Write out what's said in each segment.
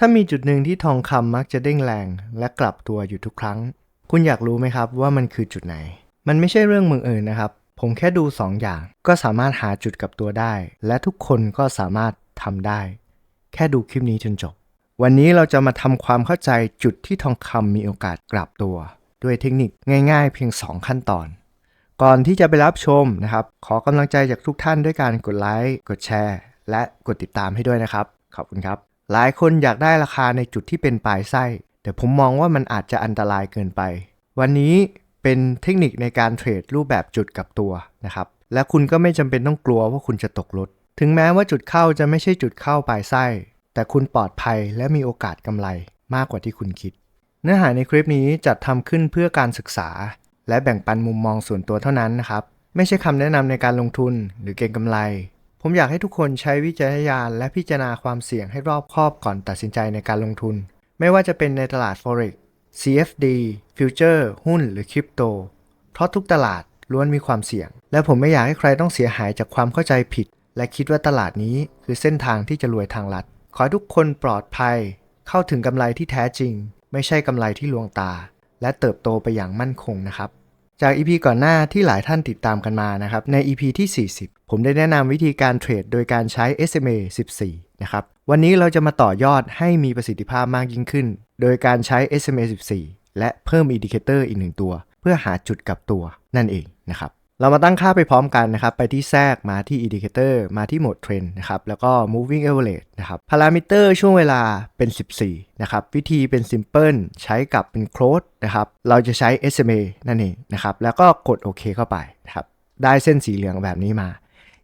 ถ้ามีจุดหนึ่งที่ทองคำมักจะเด้งแรงและกลับตัวอยู่ทุกครั้ง คุณอยากรู้ไหมครับว่ามันคือจุดไหน มันไม่ใช่เรื่องมึงเอิญนะครับ ผมแค่ดู2ออย่าง ก็สามารถหาจุดกลับตัวได้ และทุกคนก็สามารถทำได้ แค่ดูคลิปนี้จนจบ วันนี้เราจะมาทำความเข้าใจจุดที่ทองคำมีโอกาสกลับตัว ด้วยเทคนิคง่าย ๆ เพียง 2 ขั้นตอน ก่อนที่จะไปรับชมนะครับ ขอกำลังใจจากทุกท่านด้วยการกดไลค์กดแชร์ และกดติดตามให้ด้วยนะครับ ขอบคุณครับ หลายคนอยากได้ราคาในจุดที่เป็นปลายไส้ แต่ผมมองว่ามันอาจจะอันตรายเกินไป วันนี้เป็นเทคนิคในการเทรดรูปแบบจุดกับตัวนะครับ และคุณก็ไม่จำเป็นต้องกลัวว่าคุณจะตกรถ ถึงแม้ว่าจุดเข้าจะไม่ใช่จุดเข้าปลายไส้ แต่คุณปลอดภัยและมีโอกาสกำไรมากกว่าที่คุณคิด เนื้อหาในคลิปนี้จัดทำขึ้นเพื่อการศึกษา และแบ่งปันมุมมองส่วนตัวเท่านั้นนะครับ ไม่ใช่คำแนะนำในการลงทุนหรือเก็งกำไร ผมอยากให้ทุกคนใช้วิจารณญาณและพิจารณาความเสี่ยงให้รอบคอบก่อนตัดสินใจในการลงทุน ไม่ว่าจะเป็นในตลาด Forex CFD Future หุ้น หรือคริปโต เพราะทุกตลาดล้วนมีความเสี่ยง และผมไม่อยากให้ใครต้องเสียหายจากความเข้าใจผิด และคิดว่าตลาดนี้คือเส้นทางที่จะรวยทางลัด ขอให้ทุกคนปลอดภัย เข้าถึงกำไรที่แท้จริง ไม่ใช่กำไรที่ลวงตา และเติบโตไปอย่างมั่นคงนะครับ จาก EP ก่อนหน้าที่หลายท่านติดตามกันมานะครับ ใน EP ที่ 40 ผมได้แนะนำวิธีการเทรดโดยการใช้ SMA 14 นะครับ วันนี้เราจะมาต่อยอดให้มีประสิทธิภาพมากยิ่งขึ้น โดยการใช้ SMA 14 และเพิ่มอินดิเคเตอร์อีกหนึ่งตัว เพื่อหาจุดกลับตัวนั่นเองนะครับ เรามาตั้งค่าไปพร้อมกันนะครับ ไปที่แทรกมาที่ Indicator มาที่โหมด Trend นะครับ แล้วก็ Moving Average นะครับ พารามิเตอร์ช่วงเวลาเป็น 14 นะครับ วิธีเป็น Simple ใช้กับเป็น Close นะครับ เราจะใช้ SMA นั่นเองนะครับ แล้วก็กดโอเคเข้าไปนะครับ ได้เส้นสีเหลืองแบบนี้มา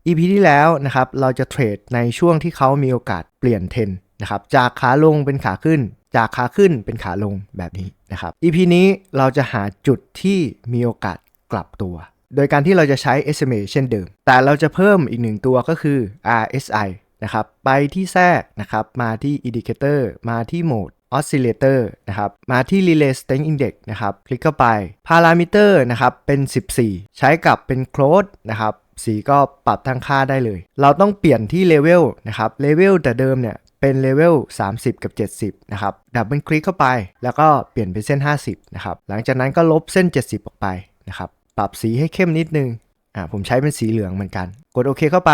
EP ที่แล้วนะครับ เราจะเทรดในช่วงที่เขามีโอกาสเปลี่ยนเทรนด์นะครับ จากขาลงเป็นขาขึ้น จากขาขึ้นเป็นขาลงแบบนี้นะครับ EP นี้เราจะหาจุดที่มีโอกาสกลับตัว โดยการที่เราจะใช้ SMA เช่นเดิม แต่เราจะเพิ่มอีกหนึ่งตัวก็คือ RSI นะครับไปที่แทรกนะครับมาที่ Indicator มาที่โหมด Oscillator นะครับมาที่ Relay Strength Index นะครับ คลิกเข้าไป Parameter นะครับเป็น 14 ใช้กับเป็น Close นะครับสีก็ปรับทั้งค่าได้เลย เราต้องเปลี่ยนที่ Level นะครับ Level แต่เดิมเนี่ยเป็นเลเวล 30 กับ 70 นะครับ ดับเบิลคลิกเข้าไป แล้วก็เปลี่ยนเป็นเส้น 50 นะครับ หลังจากนั้นก็ลบเส้น 70 ออกไปนะครับ ปรับสีให้เข้มนิดนึงอ่าผมใช้เป็นสีเหลืองเหมือนกัน กดโอเคเข้าไป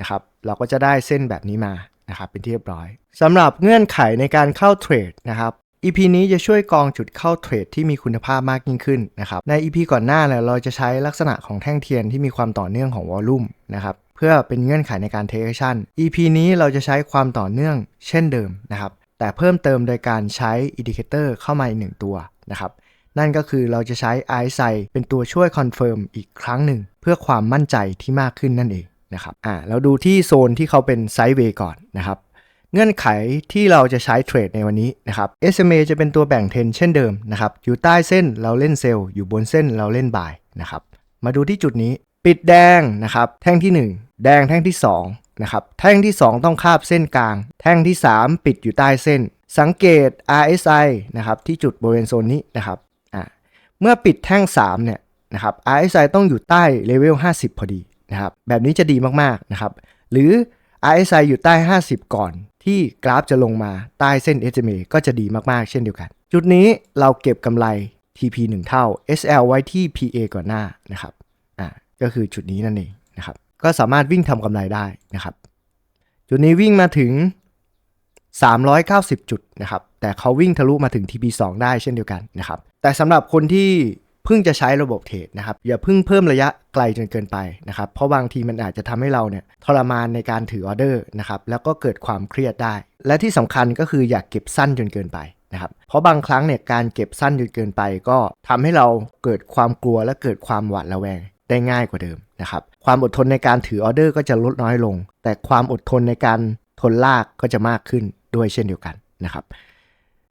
นะครับ เราก็จะได้เส้นแบบนี้มานะครับเป็นที่เรียบร้อยสำหรับเงื่อนไขในการเข้าเทรดนะครับ EP นี้จะช่วยกองจุดเข้าเทรดที่มีคุณภาพมากยิ่งขึ้นนะครับใน EP ก่อนหน้าเนี่ยเราจะใช้ลักษณะของแท่งเทียนที่มีความต่อเนื่องของวอลลุ่มนะครับเพื่อเป็นเงื่อนไขในการ take action EP นี้เราจะใช้ความต่อเนื่องเช่นเดิมนะครับแต่เพิ่มเติมโดยการใช้ indicator เข้ามาอีกหนึ่งตัวนะครับ นั่นก็คือเราจะใช้ RSI เป็นตัวช่วยคอนเฟิร์มอีกครั้งหนึ่ง เพื่อความมั่นใจที่มากขึ้นนั่นเองนะครับอ่าเราดูที่โซนที่เขาเป็นไซด์เวย์ก่อนนะครับเงื่อนไขที่เราจะใช้เทรดในวันนี้นะครับ SMA จะเป็นตัวแบ่งเทนเช่นเดิมนะครับอยู่ใต้เส้นเราเล่นเซลล์อยู่บนเส้นเราเล่นบายนะครับมาดูที่จุดนี้ปิดแดงนะครับแท่งที่ 1 แดงแท่งที่2นะครับแท่งที่ 2 ต้องคาบเส้นกลาง แท่งที่ 3 ปิดอยู่ใต้เส้น สังเกต RSI นะครับที่จุดบริเวณโซนนี้นะครับ เมื่อปิดแท่ง 3 เนี่ยนะครับ RSI ต้องอยู่ใต้เลเวล 50 พอดีนะครับ แบบนี้จะดีมากๆนะครับ หรือ RSI อยู่ใต้ 50 ก่อน ที่กราฟจะลงมาใต้เส้น SMA ก็จะดีมากๆ เช่นเดียวกัน จุดนี้เราเก็บกำไร TP 1 เท่า SL ไว้ที่ PA ก่อนหน้านะครับอ่าก็คือจุดนี้นั่นเองนะครับ ก็สามารถวิ่งทำกำไรได้นะครับ จุดนี้วิ่งมาถึง 390 จุดนะครับแต่เขาวิ่งทะลุมาถึง TP 2 ได้เช่นเดียวกันนะครับแต่สำหรับคนที่เพิ่งจะใช้ระบบเทรดนะครับอย่าเพิ่งเพิ่มระยะไกลจนเกินไปนะครับเพราะบางทีมันอาจจะทำให้เราเนี่ยทรมานในการถือออเดอร์นะครับแล้วก็เกิดความเครียดได้ และที่สำคัญก็คืออย่าเก็บสั้นจนเกินไปนะครับเพราะบางครั้งเนี่ยการเก็บสั้นจนเกินไป ก็ทำให้เราเกิดความกลัวและเกิดความหวาดระแวงได้ง่ายกว่าเดิมนะครับความอดทนในการถือออเดอร์ก็จะลดน้อยลง แต่ความอดทนในการทนลากก็จะมากขึ้น ด้วยเช่นเดียวกันนะครับ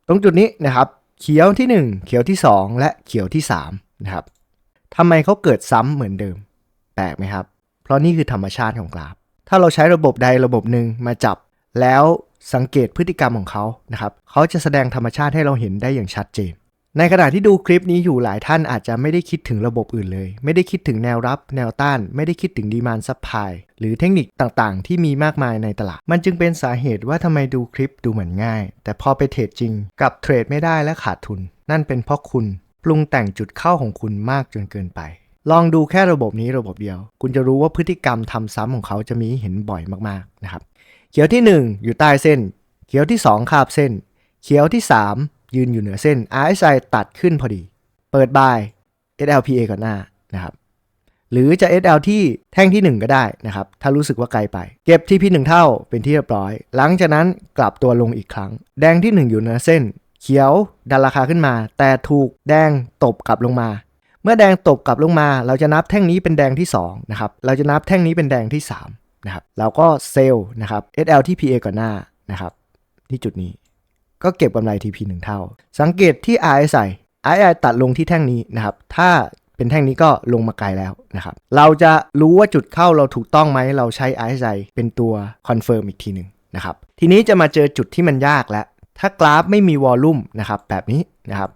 ตรงจุดนี้นะครับ เขียวที่ 1 เขียวที่ 2 และเขียวที่3นะครับทำไมเขาเกิดซ้ำเหมือนเดิม แปลกไหมครับ เพราะนี่คือธรรมชาติของกราฟ ถ้าเราใช้ระบบใดระบบหนึ่งมาจับ แล้วสังเกตพฤติกรรมของเขานะครับเขาจะแสดงธรรมชาติให้เราเห็นได้อย่างชัดเจน ในขณะที่ดูคลิปนี้อยู่หลายท่านอาจจะไม่ได้คิดถึงระบบอื่นเลย ไม่ได้คิดถึงแนวรับ แนวต้าน ไม่ได้คิดถึงดีมานซับพลายหรือเทคนิคต่างๆ ที่มีมากมายในตลาด มันจึงเป็นสาเหตุว่าทำไมดูคลิปดูเหมือนง่าย แต่พอไปเทรดจริงกับเทรดไม่ได้และขาดทุน นั่นเป็นเพราะคุณปรุงแต่งจุดเข้าของคุณมากจนเกินไป ลองดูแค่ระบบนี้ระบบเดียว คุณจะรู้ว่าพฤติกรรมทำซ้ำของเขาจะมีเห็นบ่อยมากๆนะครับเขียวที่ 1 อยู่ใต้เส้น เขียวที่ 2 คาบเส้น เขียวที่ 3 ยืนอยู่เหนือเส้น RSI ตัดขึ้นพอดี เปิดบาย SLPA ก่อนหน้านะครับ หรือจะ SL ที่แท่งที่ 1 ก็ได้นะครับ ถ้ารู้สึกว่าไกลไป เก็บ TP 1เท่าเป็นที่เรียบร้อย หลังจากนั้นกลับตัวลงอีกครั้ง แดงที่ 1 อยู่เหนือเส้น เขียวดันราคาขึ้นมา แต่ถูกแดงตบกลับลงมา เมื่อแดงตบกลับลงมา เราจะนับแท่งนี้เป็นแดงที่2นะครับ เราจะนับแท่งนี้เป็นแดงที่3นะครับเราก็เซลล์นะครับ SL ที่ PA ก่อนหน้านะครับที่จุดนี้ ก็เก็บกำไร TP 1 เท่า สังเกตที่ RSI RSI ตัดลงที่แท่งนี้นะครับ ถ้าเป็นแท่งนี้ก็ลงมาไกลแล้วนะครับ เราจะรู้ว่าจุดเข้าเราถูกต้องไหม เราใช้ RSI เป็นตัวคอนเฟิร์มอีกทีหนึ่งนะครับ ทีนี้จะมาเจอจุดที่มันยากแล้ว ถ้ากราฟไม่มีวอลลุ่มนะครับแบบนี้นะครับ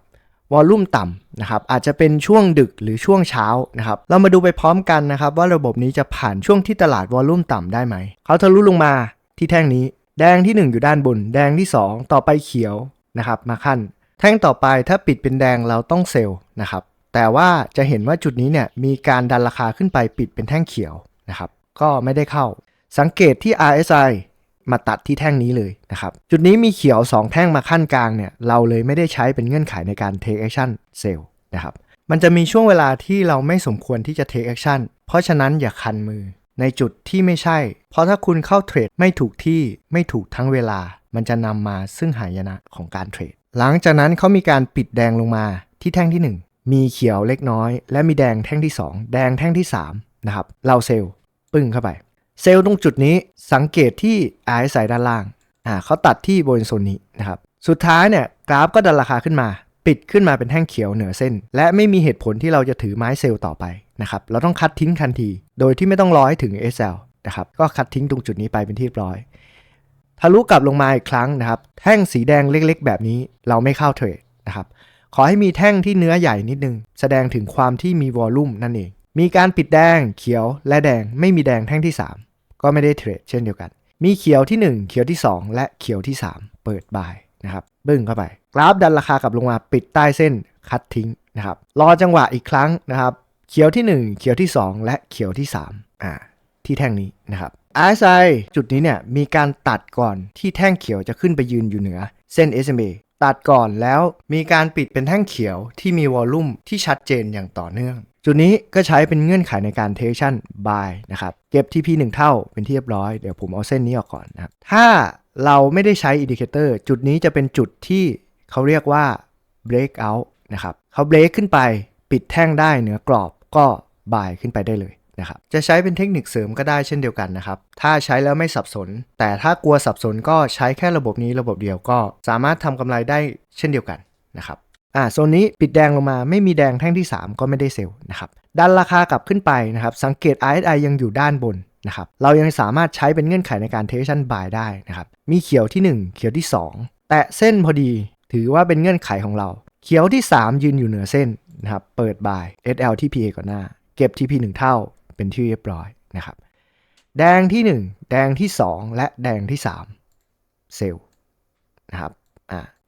วอลลุ่มต่ำนะครับอาจจะเป็นช่วงดึกหรือช่วงเช้านะครับเรามาดูไปพร้อมกันนะครับว่าระบบนี้จะผ่านช่วงที่ตลาดวอลลุ่มต่ำได้ไหม เขาทะลุลงมาที่แท่งนี้ แดงที่ 1 อยู่ด้านบน แดงที่ 2 ต่อไปเขียวนะครับ มาขั้น แท่งต่อไปถ้าปิดเป็นแดงเราต้องเซลล์นะครับ แต่ว่าจะเห็นว่าจุดนี้เนี่ยมีการดันราคาขึ้นไปปิดเป็นแท่งเขียวนะครับ ก็ไม่ได้เข้า สังเกตที่ RSI มาตัดที่แท่งนี้เลยนะครับ จุดนี้มีเขียว 2 แท่งมาขั้นกลางเนี่ยเราเลยไม่ได้ใช้เป็นเงื่อนไขในการ take action sell นะครับ มันจะมีช่วงเวลาที่เราไม่สมควรที่จะ take action เพราะฉะนั้นอย่าคันมือ ในจุดที่ไม่ใช่ เพราะถ้าคุณเข้าเทรดไม่ถูกที่ไม่ถูกทั้งเวลา มันจะนำมาซึ่งหายนะของการเทรด หลังจากนั้นเขามีการปิดแดงลงมาที่แท่งที่ 1 มีเขียวเล็กน้อย และมีแดงแท่งที่ 2 แดงแท่งที่3นะครับเราเซลล์ปึ้งเข้าไป เซลล์ตรงจุดนี้สังเกตที่ RSI ด้านล่างอ่าเขาตัดที่บริเวณโซนนี้นะครับสุดท้ายเนี่ยกราฟก็ดันราคาขึ้นมา ปิดขึ้นมาเป็นแท่งเขียวเหนือเส้น และไม่มีเหตุผลที่เราจะถือไม้เซลล์ต่อไปนะครับเราต้องคัดทิ้งทันที โดยที่ไม่ต้องรอให้ถึง SL นะครับก็คัดทิ้งตรงจุดนี้ไปเป็นที่เรียบร้อยทะลุกลับลงมาอีกครั้งนะครับ แท่งสีแดงเล็กๆ แบบนี้เราไม่เข้าเทรดนะครับขอให้มีแท่งที่เนื้อใหญ่นิดนึง แสดงถึงความที่มีวอลลุ่มนั่นเอง มีการปิดแดง เขียวและแดงไม่มีแดงแท่งที่ 3 ก็ไม่ได้เทรดเช่นเดียวกัน มีเขียวที่ 1 เขียวที่ 2 และเขียวที่ 3 เปิดบายนะครับ บึ้งเข้าไป กราฟดันราคากลับลงมาปิดใต้เส้นคัดทิ้งนะครับรอจังหวะอีกครั้งนะครับ เขียวที่ 1 เขียวที่ 2 และเขียวที่3อ่าที่แท่งนี้นะครับ RSI จุดนี้เนี่ยมีการตัดก่อนที่แท่งเขียวจะขึ้นไปยืนอยู่เหนือ เส้น SMA ตัดก่อนแล้วมีการปิดเป็นแท่งเขียวที่มีวอลลุ่มที่ชัดเจนอย่างต่อเนื่อง จุดนี้ก็ใช้เป็นเงื่อนไขในการ take action buy นะครับ เก็บที่ P 1เท่าเป็นที่เรียบร้อย เดี๋ยวผมเอาเส้นนี้ออกก่อนนะครับ ถ้าเราไม่ได้ใช้อินดิเคเตอร์จุดนี้จะเป็นจุดที่ เขาเรียกว่า breakout นะครับเขา break ขึ้นไปปิดแท่งได้เหนือกรอบก็ buy ขึ้นไปได้เลยนะครับจะใช้เป็นเทคนิคเสริมก็ได้เช่นเดียวกันนะครับ ถ้าใช้แล้วไม่สับสน แต่ถ้ากลัวสับสนก็ใช้แค่ระบบนี้ระบบเดียวก็สามารถทำกำไรได้เช่นเดียวกันนะครับอ่าโซนนี้ปิดแดงลงมาไม่มีแดงแท่งที่ 3 ก็ไม่ได้เซลล์นะครับดันราคากลับขึ้นไปนะครับ สังเกต RSI ยังอยู่ด้านบนนะครับเรายังสามารถใช้เป็นเงื่อนไขในการ take action buy ได้นะครับมีเขียวที่ 1 เขียวที่ 2 แตะเส้นพอดี ถือว่าเป็นเงื่อนไขของเรา เขียวที่ 3 ยืนอยู่เหนือเส้นนะครับ เปิดบ่าย SL ที่ PA ก่อนหน้า เก็บ TP 1เท่า เป็นที่เรียบร้อยนะครับ แดงที่ 1 แดงที่ 2 และแดงที่ 3 เซลล์นะครับ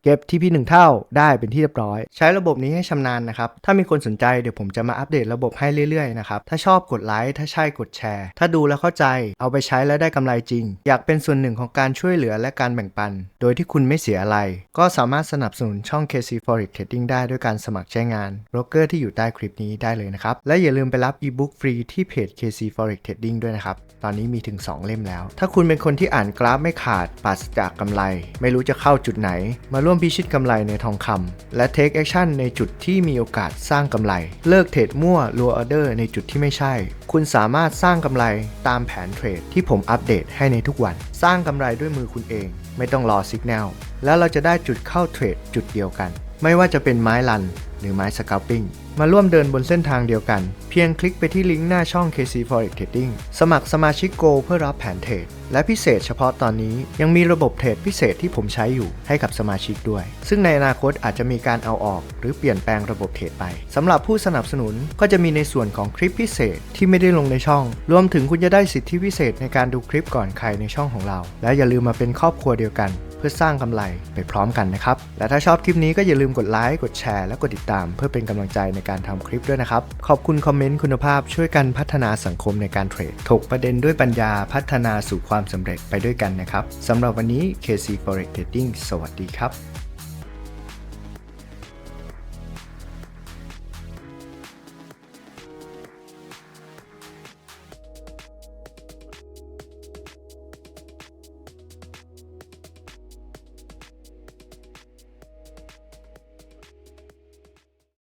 เก็บ TP 1เท่าได้เป็นที่เรียบร้อย ใช้ระบบนี้ให้ชำนาญนะครับ ถ้ามีคนสนใจเดี๋ยวผมจะมาอัปเดตระบบให้เรื่อยๆนะครับ ถ้าชอบกดไลค์ ถ้าใช่กดแชร์ ถ้าดูแล้วเข้าใจ เอาไปใช้แล้วได้กำไรจริง อยากเป็นส่วนหนึ่งของการช่วยเหลือและการแบ่งปัน โดยที่คุณไม่เสียอะไร ก็สามารถสนับสนุนช่อง KC Forex Trading ได้ด้วยการสมัครใช้งานโบรกเกอร์ที่อยู่ใต้คลิปนี้ได้เลยนะครับ และอย่าลืมไปรับอีบุ๊กฟรีที่เพจ KC Forex Trading ด้วยนะครับ ตอนนี้มีถึง 2 เล่มแล้ว ถ้าคุณเป็นคนที่อ่านกราฟไม่ขาดปราศจากกำไร ไม่รู้จะเข้าจุดไหนมาร่วมพิชิตกำไรในทองคำและ Take Action ในจุดที่มีโอกาสสร้างกำไร เลิกเทรดมั่วรัวออเดอร์ในจุดที่ไม่ใช่ คุณสามารถสร้างกำไรตามแผนเทรดที่ผมอัปเดตให้ในทุกวัน สร้างกำไรด้วยมือคุณเอง ไม่ต้องรอสัญญาณแล้วเราจะได้จุดเข้าเทรดจุดเดียวกัน ไม่ว่าจะเป็นไม้ลัน หรือไม้สก a ลปิ้งมาร่วมเดินบนเส้นทางเดียวกัน เพียงคลิกไปที่ลิงก์หน้าช่อง KC Forex Trading สมัครสมาชิก Go เพื่อรับแผนเทรดและพิเศษเฉพาะตอนนี้ยังมีระบบเทรดพิเศษที่ผมใช้อยู่ให้กับสมาชิกด้วย ซึ่งในอนาคตอาจจะมีการเอาออก หรือเปลี่ยนแปลงระบบเทรดไปสำหรับผู้สนับสนุนก็จะมีในส่วนของคลิปพิเศษที่ไม่ได้ลงในช่อง รวมถึงคุณจะได้สิทธิพิเศษในการดูคลิปก่อนใครในช่องของเรา และอย่าลืมมาเป็นครอบครัวเดียวกัน เพื่อสร้างกำไรไปพร้อมกันนะครับ และถ้าชอบคลิปนี้ก็อย่าลืมกดไลค์ กดแชร์ และกดติดตาม เพื่อเป็นกำลังใจในการทำคลิปด้วยนะครับ ขอบคุณคอมเมนต์คุณภาพช่วยกันพัฒนาสังคมในการเทรด ถกประเด็นด้วยปัญญาพัฒนาสู่ความสำเร็จไปด้วยกันนะครับสำหรับวันนี้ KC Forex Trading สวัสดีครับ